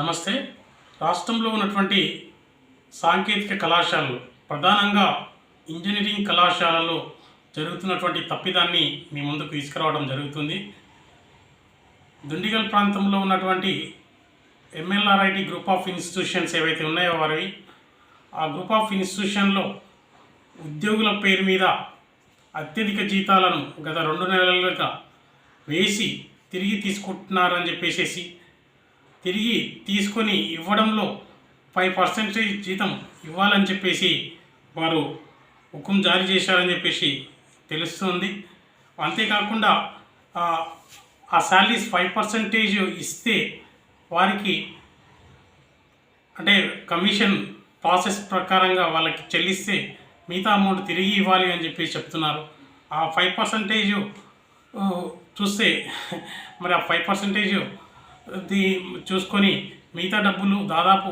నమస్తే. రాష్ట్రంలో ఉన్నటువంటి సాంకేతిక కళాశాలలు ప్రధానంగా ఇంజనీరింగ్ కళాశాలలో జరుగుతున్నటువంటి తప్పిదాన్ని మీ ముందుకు తీసుకురావడం జరుగుతుంది. దుండిగల్ ప్రాంతంలో ఉన్నటువంటి ఎంఎల్ఆర్ఐటి గ్రూప్ ఆఫ్ ఇన్స్టిట్యూషన్స్ ఏవైతే ఉన్నాయో వారివి ఆ గ్రూప్ ఆఫ్ ఇన్స్టిట్యూషన్లో ఉద్యోగుల పేరు మీద అత్యధిక జీతాలను గత రెండు నెలలుగా వేసి తిరిగి తీసుకుంటున్నారని చెప్పేసేసి తిరిగి తీసుకొని ఇవ్వడంలో ఫైవ్ పర్సెంటేజ్ జీతం ఇవ్వాలని చెప్పేసి వారు హుకుం జారీ చేశారని చెప్పేసి తెలుస్తుంది. అంతేకాకుండా ఆ, శాలరీస్ ఫైవ్ పర్సెంటేజ్ ఇస్తే వారికి అంటే కమిషన్ ప్రాసెస్ ప్రకారంగా వాళ్ళకి చెల్లిస్తే మిగతా అమౌంట్ తిరిగి ఇవ్వాలి అని చెప్పి చెప్తున్నారు. ఆ ఫైవ్ పర్సెంటేజ్ చూస్తే మరి ఆ ఫైవ్ పర్సెంటేజ్ చూసుకొని మిగతా డబ్బులు దాదాపు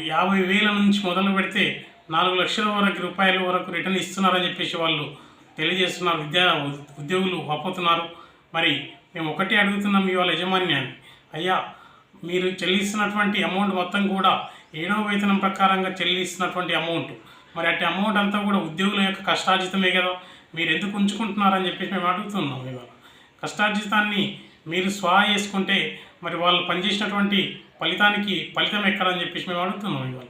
యాభై వేల నుంచి మొదలు పెడితే నాలుగు లక్షల వరకు రూపాయల వరకు రిటర్న్ ఇస్తున్నారని చెప్పేసి వాళ్ళు తెలియజేస్తున్నారు. విద్యా ఉద్యోగులు వాపోతున్నారు. మరి మేము ఒకటే అడుగుతున్నాం ఇవాళ యజమాన్యాన్ని. అయ్యా మీరు చెల్లిస్తున్నటువంటి అమౌంట్ మొత్తం కూడా ఏడవ వేతనం ప్రకారంగా చెల్లిస్తున్నటువంటి అమౌంట్. మరి అట్టి అమౌంట్ అంతా కూడా ఉద్యోగుల యొక్క కష్టార్జితమే కదా. మీరు ఎందుకు ఉంచుకుంటున్నారని చెప్పేసి మేము అడుగుతున్నాం ఇవాళ. కష్టార్జితాన్ని మీరు స్వా చేసుకుంటే మరి వాళ్ళు పనిచేసినటువంటి ఫలితానికి ఫలితం ఎక్కడని చెప్పేసి మేము అడుగుతున్నాం ఇవాళ.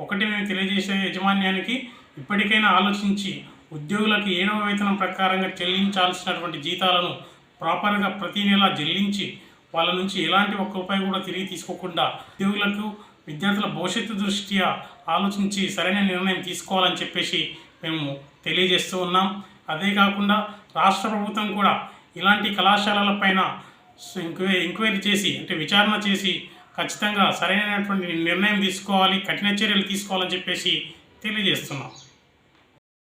ఒకటి మేము తెలియజేసే యజమాన్యానికి ఇప్పటికైనా ఆలోచించి ఉద్యోగులకు ఏడవ వేతనం ప్రకారంగా చెల్లించాల్సినటువంటి జీతాలను ప్రాపర్గా ప్రతి నెల చెల్లించి వాళ్ళ నుంచి ఎలాంటి ఒక్క రూపాయి కూడా తిరిగి తీసుకోకుండా ఉద్యోగులకు విద్యార్థుల భవిష్యత్తు దృష్ట్యా ఆలోచించి సరైన నిర్ణయం తీసుకోవాలని చెప్పేసి మేము తెలియజేస్తూ ఉన్నాం. అదే కాకుండా రాష్ట్ర ప్రభుత్వం కూడా ఇలాంటి కళాశాలల పైన సో ఎంక్వైరీ ఎంక్వైరీ చేసి అంటే విచారణ చేసి ఖచ్చితంగా సరైనటువంటి నిర్ణయం తీసుకోవాలి కఠిన చర్యలు తీసుకోవాలని చెప్పేసి తెలియజేస్తున్నాం.